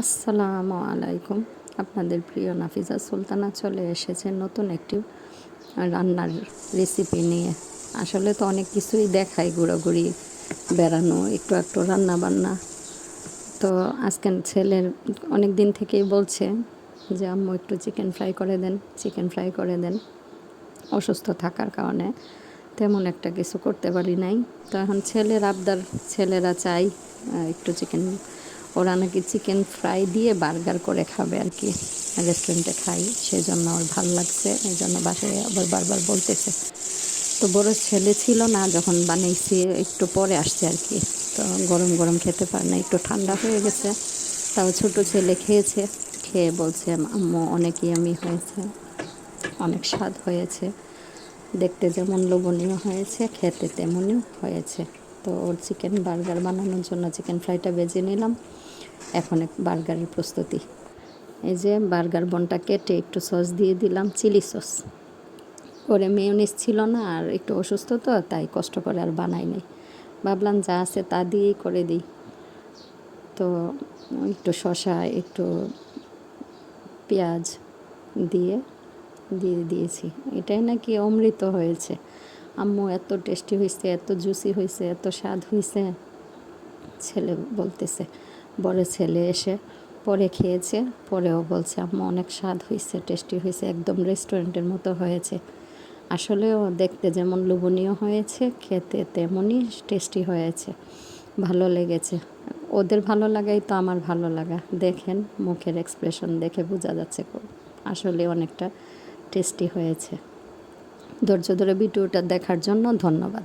আসসালামু আলাইকুম। আপনাদের প্রিয় নাফিজা সুলতানা চলে এসেছে নতুন একটি রান্নার রেসিপি নিয়ে। আসলে তো অনেক কিছুই দেখাই ঘোরাঘুরি, বেড়ানো, একটু একটু রান্না বান্না তো আজকের ছেলের অনেক দিন থেকেই বলছে যে, আম্মু, একটু চিকেন ফ্রাই করে দেন চিকেন ফ্রাই করে দেন। অসুস্থ থাকার কারণে তেমন একটা কিছু করতে পারি নাই। তো এখন ছেলের আবদার, ছেলেরা চাই একটু চিকেন ওরা নাকি চিকেন ফ্রাই দিয়ে বার্গার করে খাবে আর কি। রেস্টুরেন্টে খাই সেই জন্য ওর ভালো লাগছে এই জন্য বাসায় আবার বারবার বলতেছে। তো বড় ছেলে ছিল না, যখন বানিয়েছি একটু পরে আসছে আর কি। তো গরম গরম খেতে পারে না, একটু ঠান্ডা হয়ে গেছে। তাও ছোট ছেলে খেয়েছে, খেয়ে বলছে, আম্মু, অনেক আমি হয়েছে, অনেক স্বাদ হয়েছে। দেখতে যেমন লোভনীয় হয়েছে, খেতে তেমনই হয়েছে। তো ওর চিকেন বার্গার বানানোর জন্য চিকেন ফ্রাইটা বেজে নিলাম। এখন এক বার্গারের প্রস্তুতি। এই যে বার্গার বনটা কেটে একটু সস দিয়ে দিলাম চিলি সস করে মেয়নিস ছিল না আর একটু অসুস্থ তো, তাই কষ্ট করে আর বানাই নাই। ভাবলাম যা আছে তা দিয়েই করে দিই। তো একটু শসা, একটু পেঁয়াজ দিয়ে দিয়ে দিয়েছি। এটাই নাকি অমৃত হয়েছে। আম্মু, এত টেস্টি হয়েছে এত জুসি হয়েছে এত স্বাদ হয়েছে ছেলে বলতেছে, বড় ছেলে এসে পরে খেয়েছে, পরেও বলছে, আম্মু, অনেক স্বাদ হয়েছে টেস্টি হয়েছে একদম রেস্টুরেন্টের মতো হয়েছে। আসলেও দেখতে যেমন লোভনীয় হয়েছে, খেতে তেমনই টেস্টি হয়েছে, ভালো লেগেছে। ওদের ভালো লাগাই তো আমার ভালো লাগা। দেখেন, মুখের এক্সপ্রেশন দেখে বোঝা যাচ্ছে। আসলে অনেকটা টেস্টি হয়েছে। ধৈর্য ধরে ভিডিওটা দেখার জন্য ধন্যবাদ।